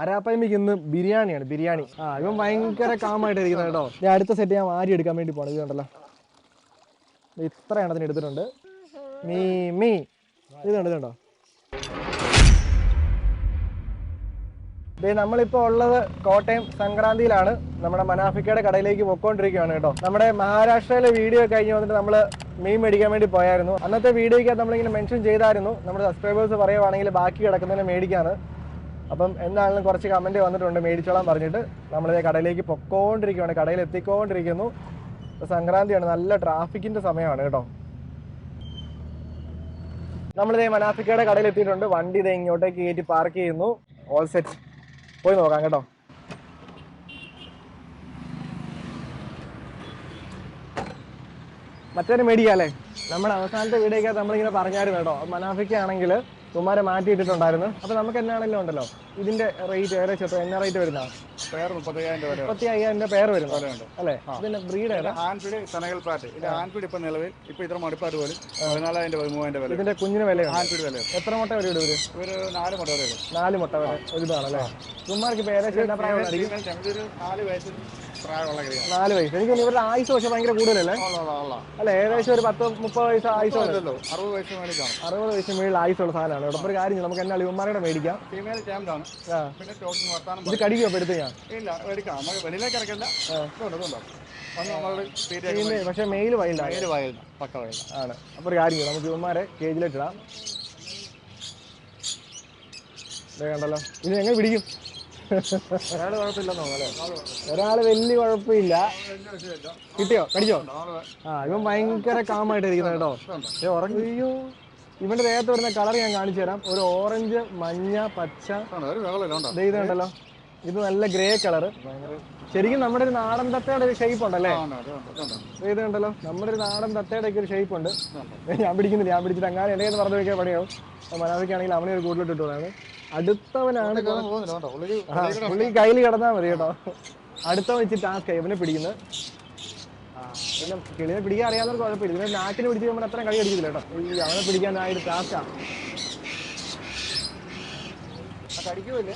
അരാപ്പയമ്മിക്ക് ഇന്ന് ബിരിയാണിയാണ് ബിരിയാണി. ആ ഇവൻ ഭയങ്കര കാമായിട്ട് ഇരിക്കുന്നത് കേട്ടോ. ഞാൻ അടുത്ത സെറ്റ് ഞാൻ വാരി എടുക്കാൻ വേണ്ടി പോണത് ഇതുണ്ടല്ലോ. ഇത്ര എണ്ണത്തിന് എടുത്തിട്ടുണ്ട്. Me me. ഇത് കണ്ടോ ഇത് ദേ നമ്മളിപ്പോ ഉള്ളത് കോട്ടയം സംക്രാന്തിയിലാണ്. നമ്മുടെ മനാഫിക്കയുടെ കടയിലേക്ക് പൊക്കോണ്ടിരിക്കുകയാണ് കേട്ടോ. നമ്മുടെ മഹാരാഷ്ട്രയിലെ വീഡിയോ കഴിഞ്ഞ് വന്നിട്ട് നമ്മൾ മീൻ മേടിക്കാൻ വേണ്ടി പോയായിരുന്നു. അന്നത്തെ വീഡിയോയ്ക്ക് നമ്മളിങ്ങനെ മെൻഷൻ ചെയ്തായിരുന്നു. നമ്മുടെ സബ്സ്ക്രൈബേഴ്സ് പറയുവാണെങ്കിൽ ബാക്കി കിടക്കുന്നതിനെ മേടിക്കാണ് അപ്പം എന്താണെങ്കിലും കുറച്ച് കമന്റ് വന്നിട്ടുണ്ട്. മേടിച്ചോളാൻ പറഞ്ഞിട്ട് നമ്മളിതേ കടയിലേക്ക് പൊക്കോണ്ടിരിക്കുകയാണ് കടയിൽ എത്തിക്കൊണ്ടിരിക്കുന്നു സംക്രാന്തിയാണ്. നല്ല ട്രാഫിക്കിന്റെ സമയമാണ് കേട്ടോ. നമ്മളിതേ മനാഫിക്കയുടെ കടയിൽ എത്തിയിട്ടുണ്ട് വണ്ടി ഇതേ ഇങ്ങോട്ടേക്ക് കയറ്റി പാർക്ക് ചെയ്യുന്നു. ഓൾ സെറ്റ് പോയി നോക്കാം കേട്ടോ. മറ്റൊരു മേടിക്കാല്ലേ നമ്മുടെ അവസാനത്തെ വീടേക്കാ നമ്മളിങ്ങനെ പറഞ്ഞായിരുന്നു കേട്ടോ. മനാഫിക്ക തുമ്മാരെ മാറ്റിയിട്ടിട്ടുണ്ടായിരുന്നു. അപ്പൊ നമുക്ക് എന്നാണെങ്കിലും ഉണ്ടല്ലോ? ഇതിന്റെ റേറ്റ് ഏകദേശം എത്ര? എന്നാ റേറ്റ് വരുന്ന പേര് രൂപ വരെ മുപ്പത്തി അയ്യായിരം പേര് വരുന്നു വിലയുണ്ട് അല്ലേ? ഇതിന്റെ ബ്രീഡ് ആൻഫീഡ് സനകൽ പാറ്റ് ഇത് ആൻഫീഡ് ഇപ്പൊ നിലവിൽ ഇപ്പൊ ഇത്ര മടുപ്പാട് പോലും പതിനാലായിരം പതിമൂവായിരം വില ഇതിന്റെ കുഞ്ഞിന് വില ആൻഫീഡ് വില എത്ര മുട്ട വരെ ഇടും ഇവർ? ഒരു നാല് മുട്ട വരെ വരും നാല് മുട്ട വരെ ഒരു ഇതാണല്ലേ ഇപ്പൊ ഏകദേശം പ്രായമായിരിക്കും നാല് വയസ്സ് നാല് വയസ്സ്. എനിക്ക് ഇവരുടെ ആയുസ് പക്ഷെ ഭയങ്കര കൂടുതലല്ലേ? അല്ല ഏകദേശം ഒരു പത്ത് മുപ്പത് വയസ്സ് ആയുസ് അറുപത് വയസ്സ് അറുപത് വയസ്സ് മേളിൽ ആയുസുള്ള സാധനമാണ് ഇവിടെ ഒരു കാര്യം നമുക്ക് എന്നാൽ ഇവന്മാരുടെ മേടിക്കാം. ഇത് കടിക്കോ എടുത്ത് ഞാൻ? വെളിയിലേക്ക് ഇറക്കില്ല പക്ഷെ മെയിൽ വൈൽഡ് ആണ്. അപ്പൊ ഒരു കാര്യം നമുക്ക് ഇവന്മാരെ കേജിലിട്ടിടാം ദേ കണ്ടല്ലോ. ഇത് എങ്ങനെ പിടിക്കും? ഒരാൾ വലിയ കുഴപ്പമില്ല. കിട്ടിയോ? കടിച്ചോ? ആ ഇവൻ ഭയങ്കര കാമായിട്ട് ഇരിക്കുന്ന കേട്ടോ. ഉറങ്ങിയോ ഇവന്റെ ദേഹത്ത് വരുന്ന കളർ ഞാൻ കാണിച്ചു തരാം. ഒരു ഓറഞ്ച് മഞ്ഞ പച്ച. ദേ ഇത് നല്ല ഗ്രേ കളർ ശരിക്കും നമ്മുടെ ഒരു നാടൻ തത്തയുടെ ഒരു ഷേപ്പ് ഉണ്ടല്ലേ? ഇത് കണ്ടല്ലോ. നമ്മുടെ ഒരു നാടൻ തത്തയുടെ ഒക്കെ ഒരു ഷേപ്പ് ഉണ്ട്. ഞാൻ പിടിക്കുന്നില്ല ഞാൻ പിടിച്ചിട്ട് അങ്ങനെ എന്തെങ്കിലും പറഞ്ഞു വെക്കാൻ പണിയാവും. മനാഫിക്കാണെങ്കിൽ അവനെ ഒരു കൂടുതലിട്ടുള്ളതാണ് അടുത്തവനാണ് ആ, പുള്ളി കയ്യിൽ കിടന്നാ മതി കേട്ടോ. അടുത്ത വെച്ച് ടാസ്ക് ഇവനെ പിടിക്കുന്നത് പിന്നെ കിളിനെ പിടിക്കാൻ അറിയാവുന്ന കുഴപ്പമില്ല. ഇതിനെ നാട്ടിനെ പിടിച്ച് നമ്മൾ അത്രയും കളി അടിക്കില്ല കേട്ടോ. ഈ അവനെ പിടിക്കാൻ ആ ഒരു ടാസ്കാ കടിക്കുമല്ലേ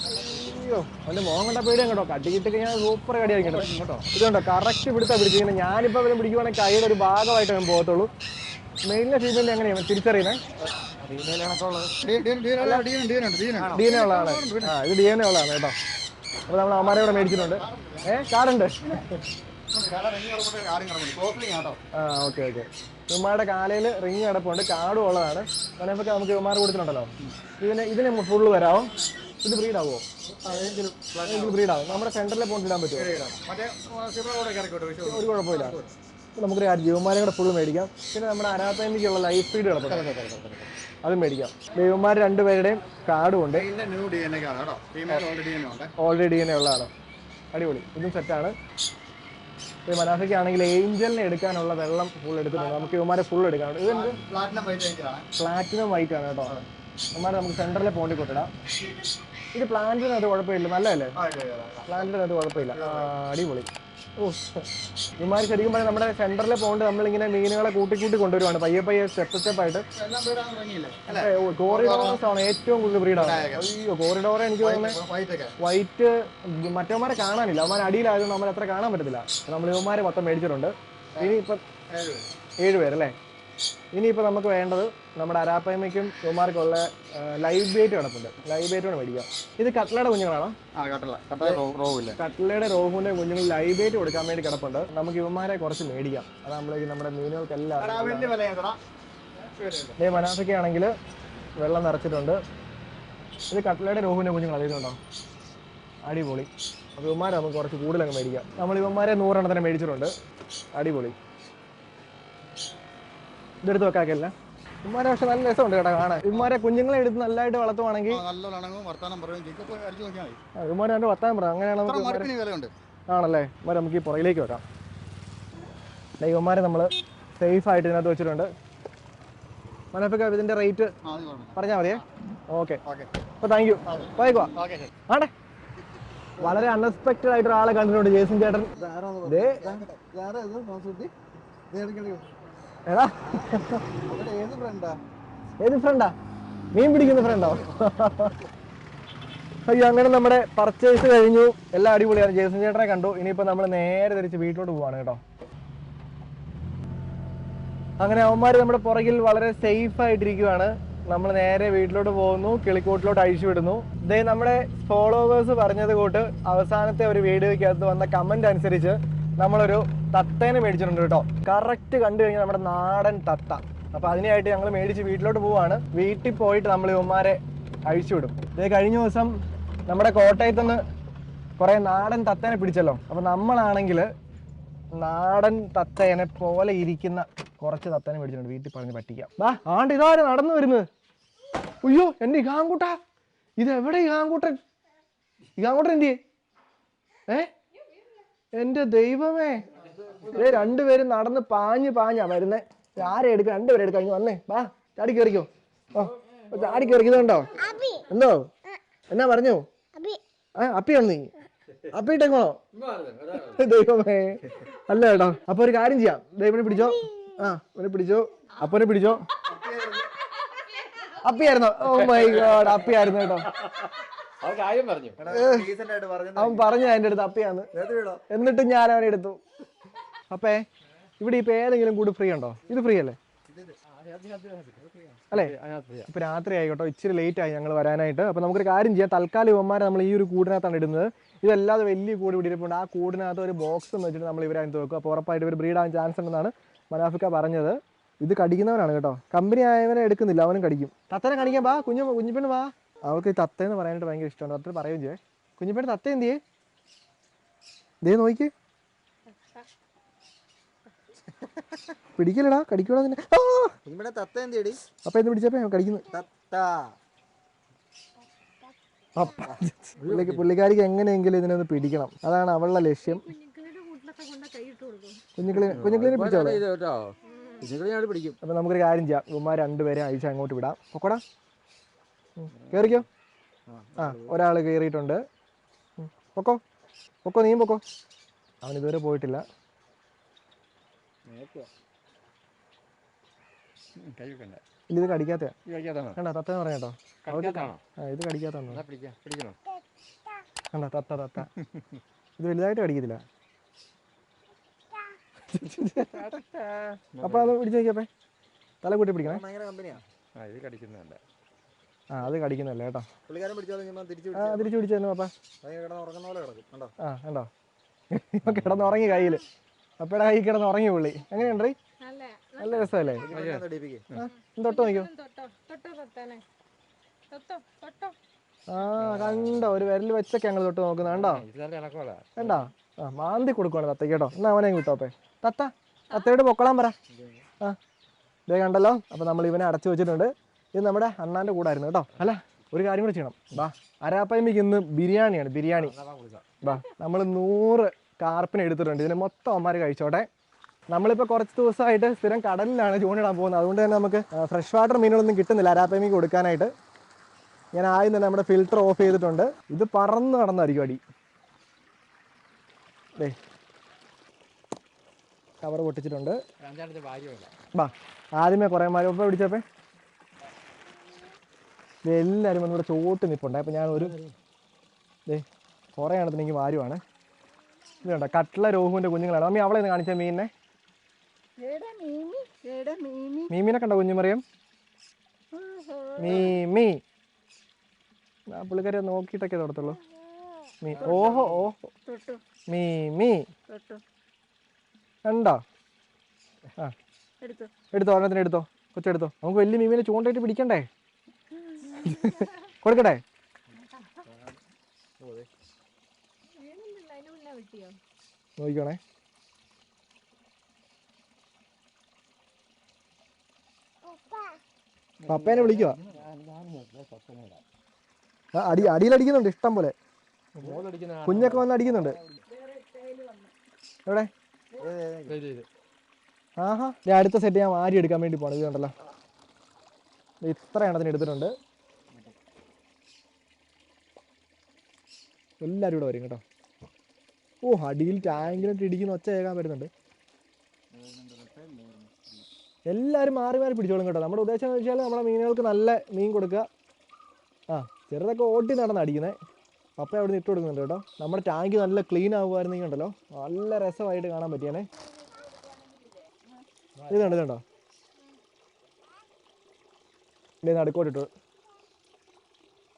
അയ്യോ അവന്റെ മോൻ കണ്ട പേടിയാ കേട്ടോ. കട്ടിക്കിട്ട് കഴിഞ്ഞാൽ സൂപ്പർ കടിയായിരിക്കും കേട്ടോ ഇതുണ്ടോ? കറക്റ്റ് പിടുത്താ പിടിച്ചിരിക്കുന്നത് ഞാനിപ്പോ അവനെ പിടിക്കുവാണെങ്കിൽ കൈയുടെ ഒരു ഭാഗമായിട്ട് ഞാൻ പോകത്തുള്ളൂ. മെയിലിനെ ഫീമെയിലിനെ എങ്ങനെയാണ് തിരിച്ചറിയുന്നത് ഫീമെയിൽ കണക്കുള്ളത് ഡി- ഡി- ഡി- അല്ല, ഡി- ഡി ഉണ്ട്, ഡി ഉണ്ട്. ഡി ഉള്ളതാണ് ആ ഇത് ഉള്ളതാണ് കേട്ടോ അപ്പോൾ നമ്മൾ അമ്മാരെ ഇവിടെ മേടിച്ചിട്ടുണ്ട് ഏ കാടുണ്ട്. ആ ഓക്കെ ഓക്കെ ഉമ്മാരുടെ കാലയിൽ റിങ് കിടപ്പുണ്ട് കാടും ഉള്ളതാണ് അതിനൊക്കെ നമുക്ക് ഉമ്മാർ കൊടുത്തിട്ടുണ്ടല്ലോ ഇതിന് ഇതിന് ഫുള്ള് വരാവോ ഇത് ബ്രീഡ് ആവുമോ ബ്രീഡ് ആവും നമ്മുടെ സെന്ററിലെ പോയിട്ട് ഇടാൻ പറ്റുമോ ഒരു കുഴപ്പമില്ല നമുക്കൊരു കാര്യം ജീവന്മാരെ കൂടെ ഫുള്ള് മേടിക്കാം. പിന്നെ നമ്മുടെ അനാത്തമിക്കുള്ള ലൈഫ് ഫീഡ് കിടപ്പുണ്ട് അത് മേടിക്കാം. ദൈവന്മാർ രണ്ടുപേരുടെയും കാർഡും ഉണ്ട്. ഓൾറെഡി തന്നെ ഉള്ളതാണ് അടിപൊളി. ഇതും സെറ്റാണ് ഈ മനാഫയ്ക്ക് ആണെങ്കിൽ ഏഞ്ചലിനെ എടുക്കാനുള്ള വെള്ളം ഫുൾ എടുക്കുന്നുണ്ട് നമുക്ക് ഇവന്മാരെ ഫുൾ എടുക്കാനുണ്ട് ഇത് എന്ത്? Platinum ആണ്. പ്ലാറ്റിനം വൈറ്റ് ആണ് കേട്ടോ. ഇവന്മാരെ നമുക്ക് സെന്ററിലെ പോണ്ടി കൊട്ടിടാം ഇത് പ്ലാന്റിനകത്ത് അത് കുഴപ്പമില്ല. നല്ലതല്ലേ? പ്ലാന്റിനകത്ത് കുഴപ്പമില്ല. അടിപൊളി. ഇവന്മാർ ശരിക്കും പറഞ്ഞാൽ നമ്മുടെ സെന്ററിലെ പോണ്ട് നമ്മളിങ്ങനെ മീനുകളെ കൂട്ടി കൂട്ടി കൊണ്ടുവരുവാണ്. പയ്യെ പയ്യെ സ്റ്റെപ്പ് സ്റ്റെപ്പ് ആയിട്ട്? കോറിഡോറസ് ആണ് ഏറ്റവും കൂടുതൽ ബ്രീഡാണ് അയ്യോ കോറിഡോർ എനിക്ക് തോന്നുന്നത്. വൈറ്റ് മറ്റവന്മാരെ കാണാനില്ല. അവന്മാർ അടിയിലായതുകൊണ്ട് നമ്മൾ അത്ര കാണാൻ പറ്റത്തില്ല. നമ്മൾ ഇവന്മാരെ മൊത്തം മേടിച്ചിട്ടുണ്ട്. ഇനി ഇപ്പം ഏഴുപേരല്ലേ ഏഴ് പേരല്ലേ? ഇനിയിപ്പോൾ നമുക്ക് വേണ്ടത് നമ്മുടെ അരാപ്പയ്മയ്ക്കും ഉള്ള ലൈവ് ബേറ്റ് കിടപ്പുണ്ട്. ലൈവ് ബേറ്റ് മേടിക്കാം ഇത് കട്ട്ലയുടെ കുഞ്ഞുങ്ങളാണോ? കട്ട്ലയുടെ റോഹുവിന്റെ കുഞ്ഞുങ്ങൾ ലൈവ് ബേറ്റ് കൊടുക്കാൻ വേണ്ടി കിടപ്പുണ്ട്. നമുക്ക് ഇവന്മാരെ കുറച്ച് മേടിക്കാം. അത് നമ്മളേക്ക് നമ്മുടെ മീനുകൾക്കെല്ലാം മനാസൊക്കെ ആണെങ്കിൽ വെള്ളം നിറച്ചിട്ടുണ്ട്. ഇത് കട്ട്ലയുടെ രോഹുവിന്റെ കുഞ്ഞുങ്ങൾ അതിലുണ്ടോ അടിപൊളി. അപ്പോൾ ഇവന്മാരെ നമുക്ക് കുറച്ച് കൂടുതലങ്ങ് മേടിക്കാം. നമ്മൾ ഇവന്മാരെ നൂറെണ്ണത്തിന് മേടിച്ചിട്ടുണ്ട്. അടിപൊളി. ഇതെടുത്ത് വെക്കാക്കല്ല ഇവന്മാരെ പക്ഷെ നല്ല രസമുണ്ട് കേട്ടോ കാണാൻ. ഉമ്മാരെ കുഞ്ഞുങ്ങളെ എടുത്ത് നല്ലതായിട്ട് വളർത്തുവാണെങ്കിൽ ഉമ്മാരെ നല്ല ഇണങ്ങും വർത്താനം പറയും. എന്റെ അങ്ങനെയാണ് ഇത്ര നമുക്ക് ആണല്ലേ? ഉമ്മാരെ നമുക്ക് ഈ പുറയിലേക്ക് വെക്കാം. അല്ലെങ്കിൽ ഇവന്മാരെ നമ്മൾ സേഫ് ആയിട്ട് ഇതിനകത്ത് വെച്ചിട്ടുണ്ട്. മനപ്പൊക്കെ ഇതിന്റെ റേറ്റ്. പറഞ്ഞാൽ മതിയേ? ഓക്കെ. അപ്പൊ താങ്ക് യു പോയിക്കോ ഓക്കേ, ശരി. ആടെ. വളരെ അൺഎക്സ്പെക്ടഡ് ആയിട്ട് ഒരാളെ കണ്ടിട്ടുണ്ട് ജേസൻ ചേട്ടൻ. ദേ. എടാ. ഏത് ഫ്രണ്ടാ മീൻ പിടിക്കുന്ന ഫ്രണ്ടോ അയ്യോ അങ്ങനെ നമ്മുടെ പർച്ചേസ് കഴിഞ്ഞു. എല്ലാം അടിപൊളിയാണ്. ജേസൺ ചേട്ടനെ കണ്ടു. ഇനിയിപ്പോ നമ്മൾ നേരെ തിരിച്ച് വീട്ടിലോട്ട് പോവാണ് കേട്ടോ. അങ്ങനെ അവന്മാര് നമ്മുടെ പുറകിൽ വളരെ സേഫ് ആയിട്ടിരിക്കുവാണ്. നമ്മൾ നേരെ വീട്ടിലോട്ട് പോകുന്നു. കിളിക്കൂട്ടിലോട്ട് അഴിച്ചു വിടുന്നു. ഇതേ നമ്മുടെ ഫോളോവേഴ്സ് പറഞ്ഞത് കൂട്ട് അവസാനത്തെ ഒരു വീഡിയോയ്ക്കകത്ത് വന്ന കമന്റ് അനുസരിച്ച് നമ്മളൊരു തത്തേനെ മേടിച്ചിട്ടുണ്ട് കേട്ടോ. കറക്റ്റ് കണ്ടു കഴിഞ്ഞാൽ നമ്മുടെ നാടൻ തത്ത. അപ്പൊ അതിനായിട്ട് ഞങ്ങൾ മേടിച്ച് വീട്ടിലോട്ട് പോവാണ്. വീട്ടിൽ പോയിട്ട് നമ്മൾ ഇവന്മാരെ അഴിച്ചു വിടും. കഴിഞ്ഞ ദിവസം നമ്മുടെ കോട്ടയത്തുനിന്ന് കുറെ നാടൻ തത്തേനെ പിടിച്ചല്ലോ. അപ്പൊ നമ്മളാണെങ്കിൽ നാടൻ തത്തേനെ പോലെ ഇരിക്കുന്ന കുറച്ച് തത്തേനെ മേടിച്ചിട്ടുണ്ട്. വീട്ടിൽ പറഞ്ഞ് പറ്റിക്കാം. വാ ആണ്ട് ഇതാരും നടന്നു വരുന്നത്? അയ്യോ എന്റെ ഇഗാങ്കൂട്ട എവിടെ ഇഗാങ്കൂട്ടൻ ഇകാങ്കൂട്ടൻ എന്തിയേ? ഏ? എന്റെ ദൈവമേ. ഏ രണ്ടുപേരും നടന്ന് പാഞ്ഞ് പാഞ്ഞാ വരുന്നേ. ആരെ എടുക്ക? രണ്ടുപേരെ എടുക്കാം. ഇങ്ങ് വന്നേ. വാ ചാടി കയറിക്കോ ഓ ചാടി കയറിക്കുന്നുണ്ടോ എന്തോ? എന്നാ പറഞ്ഞു? ആ അപ്പിയാണ് നീ അപ്പിയിട്ടേക്കണോ ദൈവമേ. അല്ല കേട്ടോ. അപ്പൊ ഒരു കാര്യം ചെയ്യാം. ദൈവനെ പിടിച്ചോ. ആ അവനെ പിടിച്ചോ. അപ്പനെ പിടിച്ചോ. അപ്പിയായിരുന്നോ. ഓ മൈ ഗോഡ് അപ്പിയായിരുന്നു കേട്ടോ. അവൻ കാര്യം പറഞ്ഞു. അതിന്റെ പറഞ്ഞു എന്റെ അടുത്ത് അപ്പിയാന്ന് എന്നിട്ട് ഞാൻ അവനെ എടുത്തു. അപ്പേ ഇവിടെ ഇപ്പൊ ഏതെങ്കിലും കൂടി ഫ്രീ ഉണ്ടോ? ഇത് ഫ്രീ അല്ലേ? അല്ലേ? ഇപ്പൊ രാത്രി ആയിക്കോട്ടോ ഇച്ചിരി ലേറ്റ് ആയി ഞങ്ങൾ വരാനായിട്ട്. അപ്പൊ നമുക്കൊരു കാര്യം ചെയ്യാം. തൽക്കാലം ഇവന്മാരെ നമ്മൾ ഈ ഒരു കൂടിനകത്താണ് ഇടുന്നത്. ഇതല്ലാതെ വലിയ കൂട് ഇരിപ്പുണ്ട്. ആ കൂടിനകത്ത് ഒരു ബോക്സ് എന്ന് വെച്ചിട്ട് നമ്മൾ ഇവരെ അതിനകത്ത് വെക്കും. അപ്പോൾ ഉറപ്പായിട്ട് ഇവർ ബ്രീഡ് ആവാൻ ചാൻസ് ഉണ്ടെന്നാണ് മനാഫിക്ക പറഞ്ഞത്. ഇത് കടിക്കുന്നവനാണ് കേട്ടോ. കമ്പനി ആയവനെ എടുക്കുന്നില്ല അവനും കടിക്കും. തത്തനെ കാണിക്കാൻ വാ. കുഞ്ഞു കുഞ്ഞിപ്പെണ്ണ് വാ. അവൾക്ക് തത്തേന്ന് പറയാനായിട്ട് ഭയങ്കര ഇഷ്ടമാണ്. തത്ത പറയുകയും ചെയ്യേ. കുഞ്ഞിപ്പെണ്ണ് തത്ത എന്തിയേ ദേ നോക്കി. പിടിക്കലടാ കടിക്കൂടാ നിന്നെ? ആ! ഇവിടെ തത്ത എന്തേടി അപ്പ എന്ന് പിടിച്ചപ്പോ? കടിക്കുന്നു. തത്ത. പുള്ളിക്കാരിക്ക് എങ്ങനെയെങ്കിലും ഇതിനൊന്ന് പിടിക്കണം. അതാണ് അവളുടെ ലക്ഷ്യം. കുഞ്ഞുങ്ങളെ കുഞ്ഞുങ്ങളെ പിടിച്ചോളെ. പിടിക്കും. അപ്പൊ നമുക്കൊരു കാര്യം ചെയ്യാം. ഉമ്മ രണ്ടുപേരെ അയച്ച് അങ്ങോട്ട് വിടാം. പൊക്കോടാ. കേറിക്കോ. ആ ഒരാൾ കേറിയിട്ടുണ്ട്. പൊക്കോ. പൊക്കോ നീയും പൊക്കോ. അവൻ ഇതുവരെ പോയിട്ടില്ല. ഇത് കടിക്കാത്ത. കണ്ട തത്ത എന്ന് ഇത് കടിക്കാത്തോ എന്നാ പിടിക്കാം പിടിക്കണോ? കണ്ട തത്ത തത്ത. ഇത് വലുതായിട്ട് കടിക്കത്തില്ല. അപ്പൊ അത് പിടിച്ചു നോക്കിയപ്പേ തല കൂട്ടി പിടിക്കണേ. ആ ഇത് കടിക്കുന്നതല്ല. ആ അത് കടിക്കുന്നല്ലേ കേട്ടോ. തിരിച്ചു ആ തിരിച്ചു പിടിച്ചു പാപ്പാ ഭയങ്കര ഉറങ്ങുന്ന പോലെ കിടക്കും. കണ്ടോ? ആ കണ്ടോ? കിടന്നുറങ്ങി കയ്യിൽ അപ്പയുടെ കൈ കിടന്ന് ഉറങ്ങി പുള്ളി. എങ്ങനെയുണ്ട്? നല്ല രസമല്ലേ? തൊട്ടോ നോക്കിയോ ആ കണ്ടോ ഒരു വിരൽ വെച്ചൊക്കെ ഞങ്ങൾ തൊട്ട് നോക്കുന്നത് കണ്ടോ? കണ്ടോ? ആ മാന്തി കൊടുക്കുവാണ് തത്ത കേട്ടോ. എന്നാ അവനെ കിട്ടോപ്പേ തത്ത തത്തയോട് പൊക്കളാൻ പറ. ആ ഇതേ കണ്ടല്ലോ. അപ്പൊ നമ്മൾ ഇവനെ അടച്ചു വെച്ചിട്ടുണ്ട്. ഇത് നമ്മുടെ അണ്ണാന്റെ കൂടായിരുന്നു കേട്ടോ. അല്ല ഒരു കാര്യം കൂടെ ചെയ്യണം. ബാ അരാപ്പയമ്മയ്ക്ക് ഇന്ന് ബിരിയാണിയാണ് ബിരിയാണി. ബാ നമ്മൾ നൂറ് കാർപ്പിനെ എടുത്തിട്ടുണ്ട്. ഇതിനെ മൊത്തം അമ്മമാർ കഴിച്ചോട്ടെ. നമ്മളിപ്പോൾ കുറച്ച് ദിവസമായിട്ട് സ്ഥിരം കടലിലാണ് ചൂണ്ടിടാൻ പോകുന്നത്. അതുകൊണ്ട് തന്നെ നമുക്ക് ഫ്രഷ് വാട്ടർ മീനുകളൊന്നും കിട്ടുന്നില്ല അരാപ്പയമ്മയ്ക്ക് കൊടുക്കാനായിട്ട്. ഞാൻ ആദ്യം തന്നെ നമ്മുടെ ഫിൽറ്റർ ഓഫ് ചെയ്തിട്ടുണ്ട്. ഇത് പറന്ന് നടന്നായിരിക്കും അടി. ദേ. കവർ പൊട്ടിച്ചിട്ടുണ്ട്. ബാ ആദ്യമേ കുറേ മരപ്പ പിടിച്ചപ്പേ. എല്ലാവരും വന്നിവിടെ ചോട്ട് നിൽപ്പുണ്ട് അപ്പം ഞാൻ ഒരു ദേ കുറേ ആണെന്ന് എനിക്ക് വാരുവാണ്. ഇത് കണ്ടോ കട്ട്ല രോഹുവിന്റെ കുഞ്ഞുങ്ങളാണ്. മമ്മി അവളെ കാണിച്ച മീനിനെ. മീമി. മീമിനെ കണ്ടോ കുഞ്ഞുമറിയം? മീമി. പുള്ളിക്കാരി നോക്കിട്ടൊക്കെ തൊടത്തുള്ളൂ. മീ ഓഹോ ഓഹോ മീമി. കണ്ടോ? ആ. എടുത്തോ. എടുത്തോ ഒരെണ്ണത്തിന് എടുത്തോ. കൊച്ചെടുത്തോ. നമുക്ക് വലിയ മീമിനെ ചൂണ്ടയിട്ട് പിടിക്കണ്ടേ? കൊടുക്കട്ടെ വേണമെന്നില്ല അതിന് മുന്നേ വെട്ടിയോ നോക്കിക്കോണേ. പപ്പേനെ വിളിക്കുക അടി അടിയിലടിക്കുന്നുണ്ട് ഇഷ്ടം പോലെ. കുഞ്ഞൊക്കെ വന്ന് അടിക്കുന്നുണ്ട്. എവിടെ? ആഹാ. ഞാൻ അടുത്ത സെറ്റ് ഞാൻ മാരി എടുക്കാൻ വേണ്ടി പോണത് ഇത് കണ്ടല്ലോ. ഇത്ര എണ്ണത്തിന് എടുത്തിട്ടുണ്ട്. എല്ലാവരും ഇവിടെ വരും കേട്ടോ. ഓ അടിയിൽ ടാങ്കിലിട്ട് ഇടിക്കുന്ന ഒച്ച കേൾക്കാൻ പറ്റുന്നുണ്ട്. എല്ലാവരും മാറി മാറി പിടിച്ചോളും കേട്ടോ. നമ്മുടെ ഉദ്ദേശം എന്ന് വെച്ചാൽ നമ്മുടെ മീനുകൾക്ക് നല്ല മീൻ കൊടുക്കുക. ആ ചെറുതൊക്കെ ഓട്ടി നടന്ന് അടിക്കുന്നത് പപ്പ അവിടെ നിന്ന് ഇട്ട് കൊടുക്കുന്നുണ്ട് കേട്ടോ. നമ്മുടെ ടാങ്ക് നല്ല ക്ലീൻ ആകുമായിരുന്നെങ്കിൽ ഉണ്ടല്ലോ നല്ല രസമായിട്ട് കാണാൻ പറ്റിയാണേ. ഇത് കണ്ടോ ഇതുണ്ടോ ഇല്ലേ നടുക്കോട്ടിട്ടു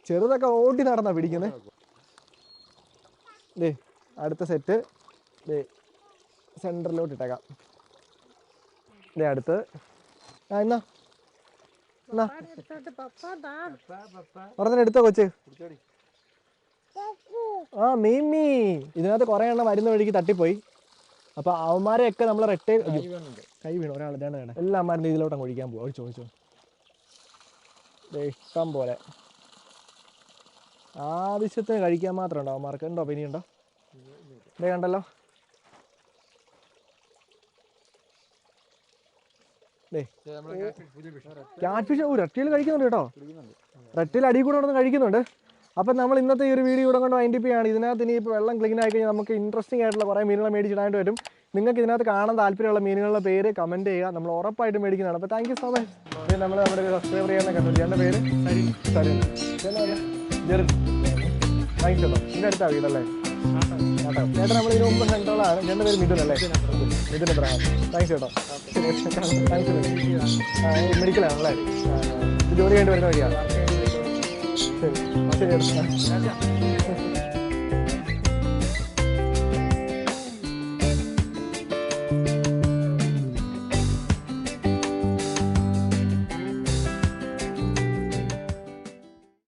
ചെറുതൊക്കെ ഓട്ടി നടന്നാ പിടിക്കുന്നത് ദേ അടുത്ത സെറ്റ് ദേ സെന്ററിലോട്ട് ഇട്ടേക്കാം. ദേ അടുത്ത്. ആ എന്നാ? ഒരെണ്ണം എടുത്തോ കൊച്ച്? ആ മീമി ഇതിനകത്ത് കുറേ എണ്ണം വരുന്ന വഴിക്ക് തട്ടിപ്പോയി. അപ്പൊ അവന്മാരെയൊക്കെ നമ്മളെ റെട്ടേ കൈ വീണു. ഒരാൾ ഇതാണ് വേണം എല്ലാ അമ്മമാരുടെ ഇതിലോട്ട് അങ്ങ് ഒഴിക്കാൻ പോകും ഒഴിച്ചോ ഇഷ്ടം പോലെ. ആവശ്യത്തിന് കഴിക്കാൻ മാത്രം ഉണ്ടോ? അവന്മാർക്ക്? ഉണ്ടോ? പിന്നെ ഉണ്ടോ ഇതേ കണ്ടല്ലോ. ദേ. ക്യാറ്റ് ഫിഷ് ഓ റെട്ടിയിൽ കഴിക്കുന്നുണ്ട് കേട്ടോ. റെട്ടിയിൽ അടി കൂടെ നടന്ന് കഴിക്കുന്നുണ്ട്. അപ്പം നമ്മൾ ഇന്നത്തെ ഈ ഒരു വീഡിയോ ഇവിടെ കൊണ്ട് വൈൻഡിപ്പ് ചെയ്യാണ്. ഇതിനകത്ത് ഇനി ഇപ്പോൾ വെള്ളം ക്ലീൻ ആയി കഴിഞ്ഞാൽ നമുക്ക് ഇൻട്രസ്റ്റിംഗ് ആയിട്ടുള്ള കുറേ മീനുകൾ മേടിച്ചിടാനായിട്ട് വരും നിങ്ങൾക്ക് ഇതിനകത്ത് കാണാൻ താല്പര്യമുള്ള മീനുകളുടെ പേര് കമന്റ് ചെയ്യുക. നമ്മൾ ഉറപ്പായിട്ട് മേടിക്കുന്നതാണ്. അപ്പോൾ താങ്ക് യു സോ മച്ച് നമ്മൾ നമ്മുടെ സബ്സ്ക്രൈബ് ചെയ്യാൻ കണ്ടു. ചേട്ടന്റെ പേര് സരിൻ. സരിൻ. താങ്ക് യു ഇതിന്റെ അടുത്താണ് വീടല്ലേ കേട്ടോ ചേട്ടൻ നമ്മൾ ചേട്ടോ. മെഡിക്കലാണല്ലേ ജോലി കഴിഞ്ഞ് വരുന്ന വഴിയാണ് ശരി ശരി ചേട്ടാ.